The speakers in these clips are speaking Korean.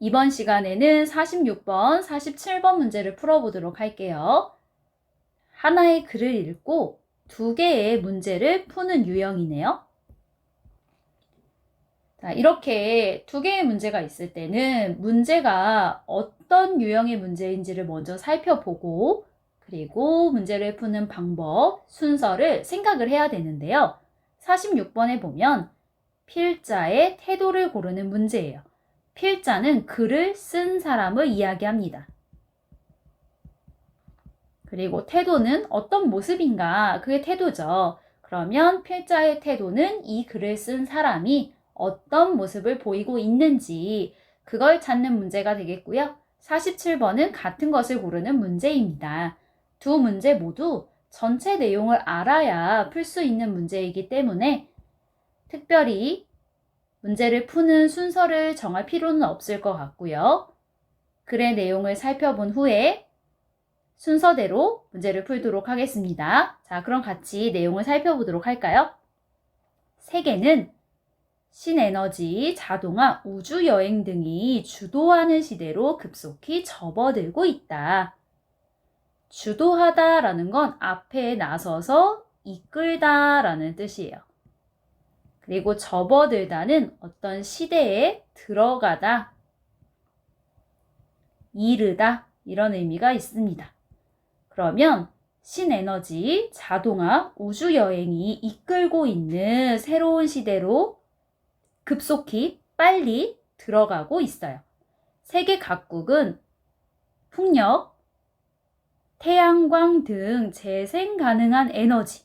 이번 시간에는 46번, 47번 문제를 풀어보도록 할게요. 하나의 글을 읽고 두 개의 문제를 푸는 유형이네요. 자, 이렇게 두 개의 문제가 있을 때는 문제가 어떤 유형의 문제인지를 먼저 살펴보고 그리고 문제를 푸는 방법, 순서를 생각을 해야 되는데요. 46번에 보면 필자의 태도를 고르는 문제예요. 필자는 글을 쓴 사람을 이야기합니다. 그리고 태도는 어떤 모습인가? 그게 태도죠. 그러면 필자의 태도는 이 글을 쓴 사람이 어떤 모습을 보이고 있는지 그걸 찾는 문제가 되겠고요. 47번은 같은 것을 고르는 문제입니다. 두 문제 모두 전체 내용을 알아야 풀 수 있는 문제이기 때문에 특별히 문제를 푸는 순서를 정할 필요는 없을 것 같고요. 글의 내용을 살펴본 후에 순서대로 문제를 풀도록 하겠습니다. 자, 그럼 같이 내용을 살펴보도록 할까요? 세계는 신에너지, 자동화, 우주여행 등이 주도하는 시대로 급속히 접어들고 있다. 주도하다 라는 건 앞에 나서서 이끌다 라는 뜻이에요. 그리고 접어들다는 어떤 시대에 들어가다, 이르다, 이런 의미가 있습니다. 그러면 신에너지, 자동화, 우주여행이 이끌고 있는 새로운 시대로 급속히 빨리 들어가고 있어요. 세계 각국은 풍력, 태양광 등 재생 가능한 에너지,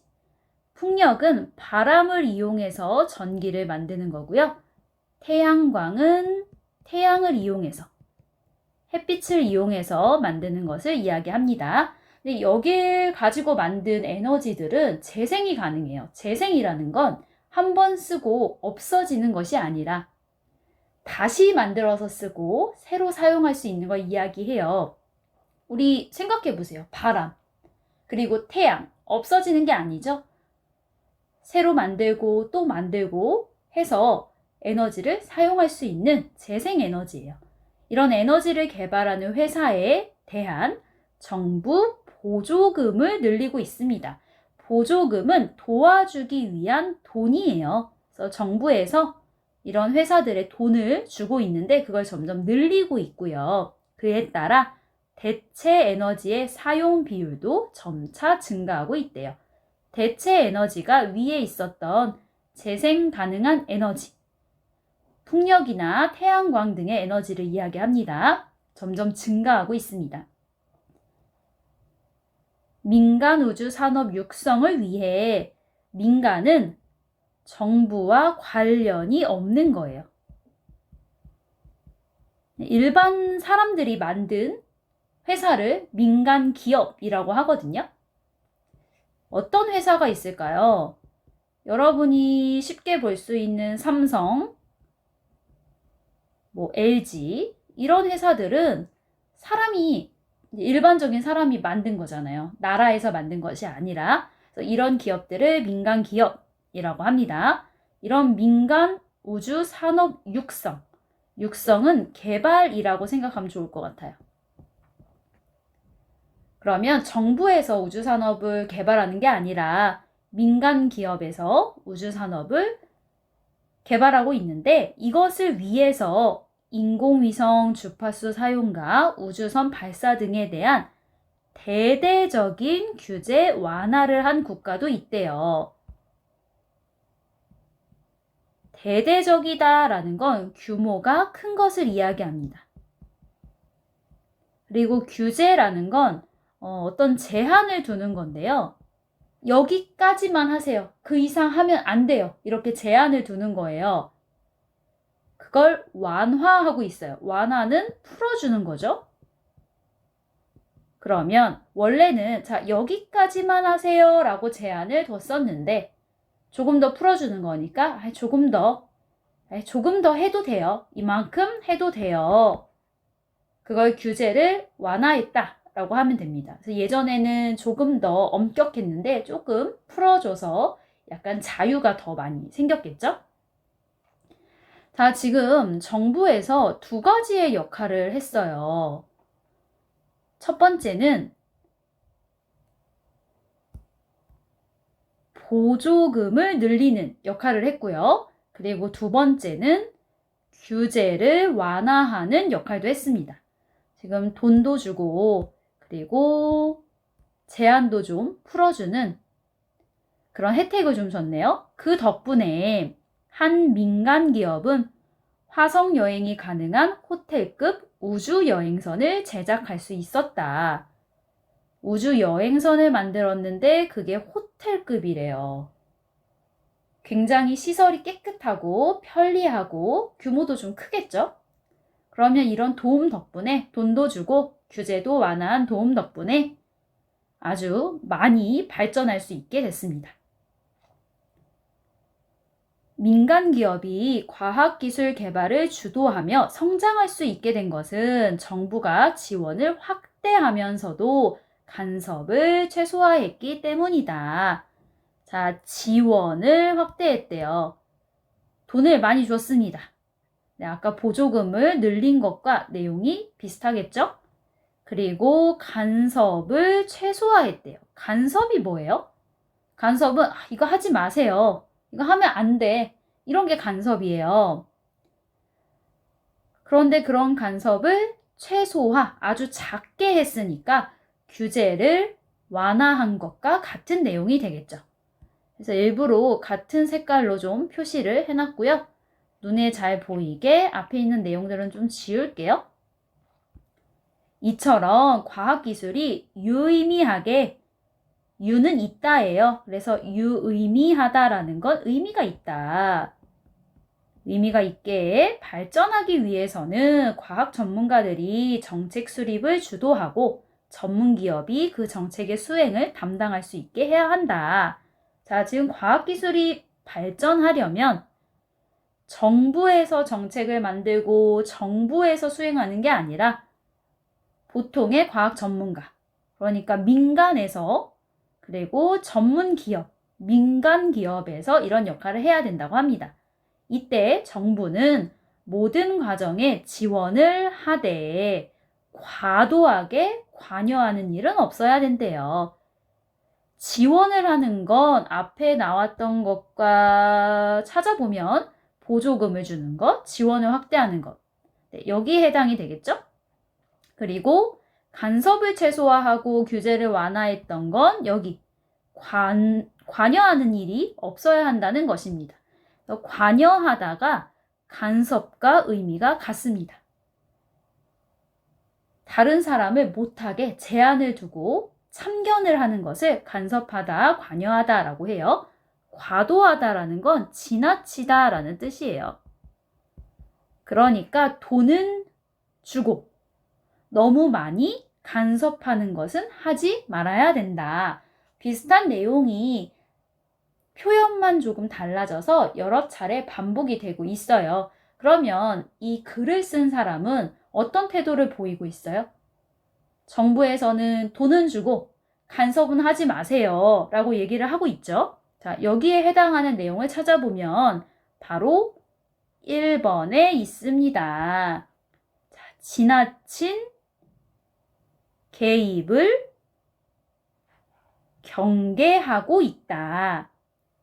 풍력은 바람을 이용해서 전기를 만드는 거고요. 태양광은 태양을 이용해서 햇빛을 이용해서 만드는 것을 이야기합니다. 근데 여길 가지고 만든 에너지들은 재생이 가능해요. 재생이라는 건 한 번 쓰고 없어지는 것이 아니라 다시 만들어서 쓰고 새로 사용할 수 있는 걸 이야기해요. 우리 생각해 보세요. 바람. 그리고 태양. 없어지는 게 아니죠. 새로 만들고 또 만들고 해서 에너지를 사용할 수 있는 재생 에너지예요. 이런 에너지를 개발하는 회사에 대한 정부 보조금을 늘리고 있습니다. 보조금은 도와주기 위한 돈이에요. 그래서 정부에서 이런 회사들의 돈을 주고 있는데 그걸 점점 늘리고 있고요. 그에 따라 대체 에너지의 사용 비율도 점차 증가하고 있대요. 대체 에너지가 위에 있었던 재생 가능한 에너지, 풍력이나 태양광 등의 에너지를 이야기합니다. 점점 증가하고 있습니다. 민간 우주 산업 육성을 위해 민간은 정부와 관련이 없는 거예요. 일반 사람들이 만든 회사를 민간 기업이라고 하거든요. 어떤 회사가 있을까요? 여러분이 쉽게 볼 수 있는 삼성, 뭐 LG 이런 회사들은 사람이 일반적인 사람이 만든 거잖아요. 나라에서 만든 것이 아니라 이런 기업들을 민간 기업이라고 합니다. 이런 민간 우주 산업 육성, 육성은 개발이라고 생각하면 좋을 것 같아요. 그러면 정부에서 우주 산업을 개발하는 게 아니라 민간 기업에서 우주 산업을 개발하고 있는데 이것을 위해서 인공위성 주파수 사용과 우주선 발사 등에 대한 대대적인 규제 완화를 한 국가도 있대요. 대대적이다라는 건 규모가 큰 것을 이야기합니다. 그리고 규제라는 건 어, 떤 제한을 두는 건데요. 여기까지만 하세요. 그 이상 하면 안 돼요. 이렇게 제한을 두는 거예요. 그걸 완화하고 있어요. 완화는 풀어주는 거죠. 그러면 원래는 자 여기까지만 하세요 라고 제한을 뒀었는데 조금 더 풀어주는 거니까 조금 더 조금 더 해도 돼요. 이만큼 해도 돼요. 그걸 규제를 완화했다 라고 하면 됩니다. 그래서 예전에는 조금 더 엄격했는데 조금 풀어줘서 약간 자유가 더 많이 생겼겠죠? 자, 지금 정부에서 두 가지의 역할을 했어요. 첫 번째는 보조금을 늘리는 역할을 했고요. 그리고 두 번째는 규제를 완화하는 역할도 했습니다. 지금 돈도 주고, 그리고 제한도 좀 풀어주는 그런 혜택을 좀 줬네요. 그 덕분에 한 민간 기업은 화성 여행이 가능한 호텔급 우주 여행선을 제작할 수 있었다. 우주 여행선을 만들었는데 그게 호텔급이래요. 굉장히 시설이 깨끗하고 편리하고 규모도 좀 크겠죠? 그러면 이런 도움 덕분에 돈도 주고 규제도 완화한 도움 덕분에 아주 많이 발전할 수 있게 됐습니다. 민간 기업이 과학기술 개발을 주도하며 성장할 수 있게 된 것은 정부가 지원을 확대하면서도 간섭을 최소화했기 때문이다. 자, 지원을 확대했대요. 돈을 많이 줬습니다. 네, 아까 보조금을 늘린 것과 내용이 비슷하겠죠? 그리고 간섭을 최소화했대요. 간섭이 뭐예요? 간섭은 아, 이거 하지 마세요. 이거 하면 안 돼. 이런 게 간섭이에요. 그런데 그런 간섭을 최소화, 아주 작게 했으니까 규제를 완화한 것과 같은 내용이 되겠죠. 그래서 일부러 같은 색깔로 좀 표시를 해놨고요. 눈에 잘 보이게 앞에 있는 내용들은 좀 지울게요. 이처럼 과학기술이 유의미하게 유는 있다예요. 그래서 유의미하다라는 건 의미가 있다. 의미가 있게 발전하기 위해서는 과학 전문가들이 정책 수립을 주도하고 전문 기업이 그 정책의 수행을 담당할 수 있게 해야 한다. 자, 지금 과학기술이 발전하려면 정부에서 정책을 만들고 정부에서 수행하는 게 아니라 보통의 과학 전문가, 그러니까 민간에서 그리고 전문 기업, 민간 기업에서 이런 역할을 해야 된다고 합니다. 이때 정부는 모든 과정에 지원을 하되 과도하게 관여하는 일은 없어야 된대요. 지원을 하는 건 앞에 나왔던 것과 찾아보면 보조금을 주는 것, 지원을 확대하는 것. 네, 여기에 해당이 되겠죠? 그리고 간섭을 최소화하고 규제를 완화했던 건 여기 관, 관여하는 일이 없어야 한다는 것입니다. 관여하다가 간섭과 의미가 같습니다. 다른 사람을 못하게 제한을 두고 참견을 하는 것을 간섭하다, 관여하다라고 해요. 과도하다라는 건 지나치다라는 뜻이에요. 그러니까 돈은 주고 너무 많이 간섭하는 것은 하지 말아야 된다. 비슷한 내용이 표현만 조금 달라져서 여러 차례 반복이 되고 있어요. 그러면 이 글을 쓴 사람은 어떤 태도를 보이고 있어요? 정부에서는 돈은 주고 간섭은 하지 마세요. 라고 얘기를 하고 있죠. 자, 여기에 해당하는 내용을 찾아보면 바로 1번에 있습니다. 자, 지나친 개입을 경계하고 있다.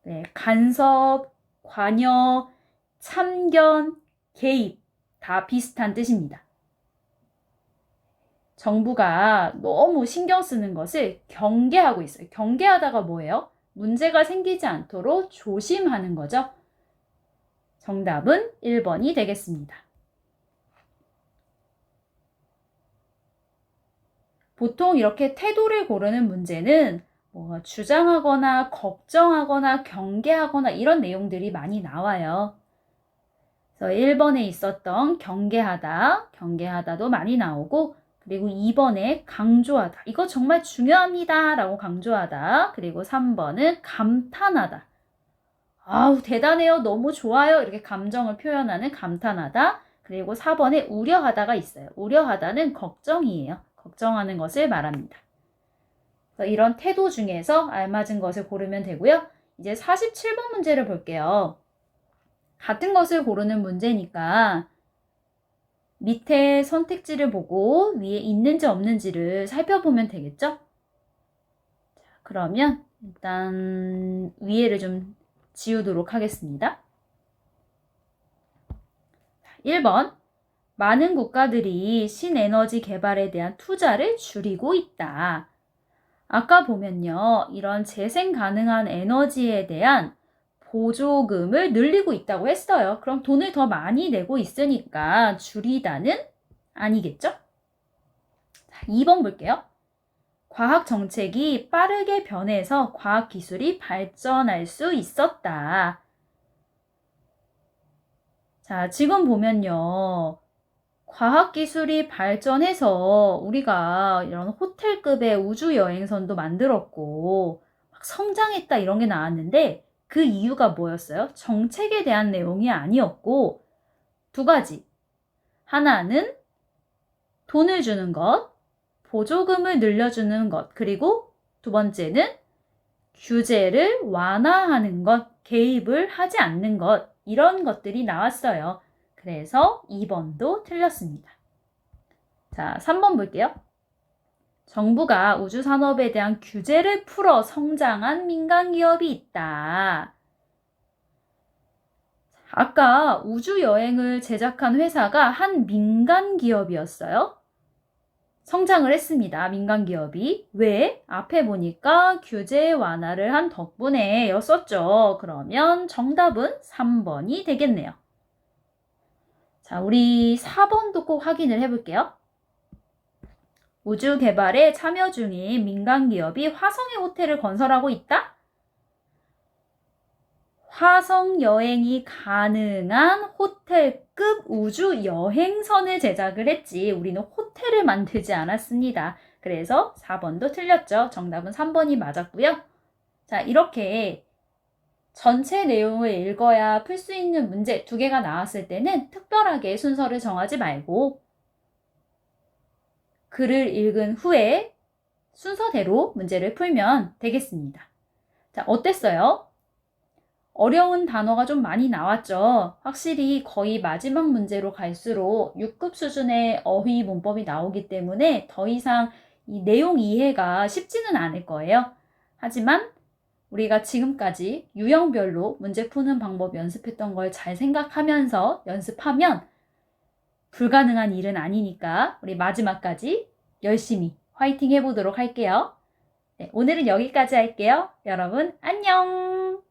네, 간섭, 관여, 참견, 개입 다 비슷한 뜻입니다. 정부가 너무 신경 쓰는 것을 경계하고 있어요. 경계하다가 뭐예요? 문제가 생기지 않도록 조심하는 거죠. 정답은 1번이 되겠습니다. 보통 이렇게 태도를 고르는 문제는 뭐 주장하거나 걱정하거나 경계하거나 이런 내용들이 많이 나와요. 그래서 1번에 있었던 경계하다, 경계하다도 많이 나오고 그리고 2번에 강조하다. 이거 정말 중요합니다. 라고 강조하다. 그리고 3번은 감탄하다. 아우, 대단해요. 너무 좋아요. 이렇게 감정을 표현하는 감탄하다. 그리고 4번에 우려하다가 있어요. 우려하다는 걱정이에요. 걱정하는 것을 말합니다. 이런 태도 중에서 알맞은 것을 고르면 되고요. 이제 47번 문제를 볼게요. 같은 것을 고르는 문제니까 밑에 선택지를 보고 위에 있는지 없는지를 살펴보면 되겠죠? 자, 그러면 일단 위에를 좀 지우도록 하겠습니다. 1번. 많은 국가들이 신에너지 개발에 대한 투자를 줄이고 있다. 아까 보면요. 이런 재생 가능한 에너지에 대한 보조금을 늘리고 있다고 했어요. 그럼 돈을 더 많이 내고 있으니까 줄이다는 아니겠죠? 자, 2번 볼게요. 과학 정책이 빠르게 변해서 과학 기술이 발전할 수 있었다. 자, 지금 보면요. 과학 기술이 발전해서 우리가 이런 호텔급의 우주 여행선도 만들었고 막 성장했다 이런 게 나왔는데 그 이유가 뭐였어요? 정책에 대한 내용이 아니었고 두 가지. 하나는 돈을 주는 것, 보조금을 늘려주는 것, 그리고 두 번째는 규제를 완화하는 것, 개입을 하지 않는 것, 이런 것들이 나왔어요. 그래서 2번도 틀렸습니다. 자, 3번 볼게요. 정부가 우주 산업에 대한 규제를 풀어 성장한 민간 기업이 있다. 아까 우주 여행을 제작한 회사가 한 민간 기업이었어요. 성장을 했습니다. 민간 기업이. 왜? 앞에 보니까 규제 완화를 한 덕분에 였었죠. 그러면 정답은 3번이 되겠네요. 자, 우리 4번도 꼭 확인을 해볼게요. 우주 개발에 참여 중인 민간 기업이 화성에 호텔을 건설하고 있다? 화성 여행이 가능한 호텔급 우주 여행선을 제작을 했지 우리는 호텔을 만들지 않았습니다. 그래서 4번도 틀렸죠. 정답은 3번이 맞았고요. 자, 이렇게 전체 내용을 읽어야 풀 수 있는 문제 두 개가 나왔을 때는 특별하게 순서를 정하지 말고 글을 읽은 후에 순서대로 문제를 풀면 되겠습니다. 자, 어땠어요? 어려운 단어가 좀 많이 나왔죠. 확실히 거의 마지막 문제로 갈수록 6급 수준의 어휘 문법이 나오기 때문에 더 이상 이 내용 이해가 쉽지는 않을 거예요. 하지만 우리가 지금까지 유형별로 문제 푸는 방법 연습했던 걸 잘 생각하면서 연습하면 불가능한 일은 아니니까 우리 마지막까지 열심히 화이팅 해보도록 할게요. 네, 오늘은 여기까지 할게요. 여러분, 안녕!